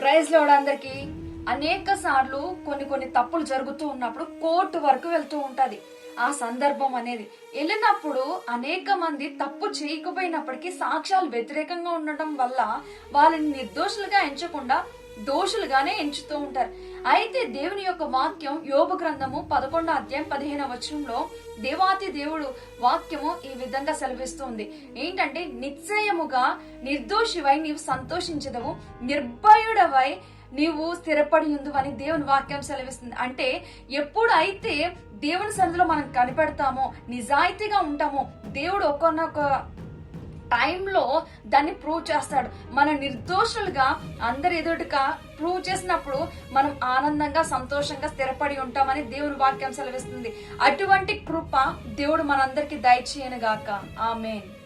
ప్రైజ్లో అనేక సార్లు కొన్ని కొన్ని తప్పులు జరుగుతూ ఉన్నప్పుడు కోర్టు వరకు వెళ్తూ ఉంటుంది. ఆ సందర్భం అనేది వెళ్ళినప్పుడు అనేక మంది తప్పు చేయకపోయినప్పటికీ సాక్ష్యాలు వ్యతిరేకంగా ఉండటం వల్ల వాళ్ళని నిర్దోషులుగా ఎంచకుండా దోషులుగానే ఎంచుతూ ఉంటారు. అయితే దేవుని యొక్క వాక్యం యోగ గ్రంథము పదకొండో అధ్యాయం పదిహేను వచనంలో దేవాతి దేవుడు వాక్యము ఈ విధంగా సెలవిస్తుంది. ఏంటంటే నిశ్చయముగా నిర్దోషివై నీవు సంతోషించదవు నిర్భయుడవై నీవు స్థిరపడి ఉండు అని దేవుని వాక్యం సెలవిస్తుంది. అంటే ఎప్పుడైతే దేవుని సందులో మనం కనిపెడతామో నిజాయితీగా ఉంటామో దేవుడు ఒక్కొక్క టైంలో దాన్ని ప్రూవ్ చేస్తాడు. మన నిర్దోషులుగా అందరి ఎదుటిగా ప్రూవ్ చేసినప్పుడు మనం ఆనందంగా సంతోషంగా స్థిరపడి ఉంటామని దేవుని వాక్యం సెలవిస్తుంది. అటువంటి కృప దేవుడు మనందరికీ దయచేయను గాక ఆమెన్.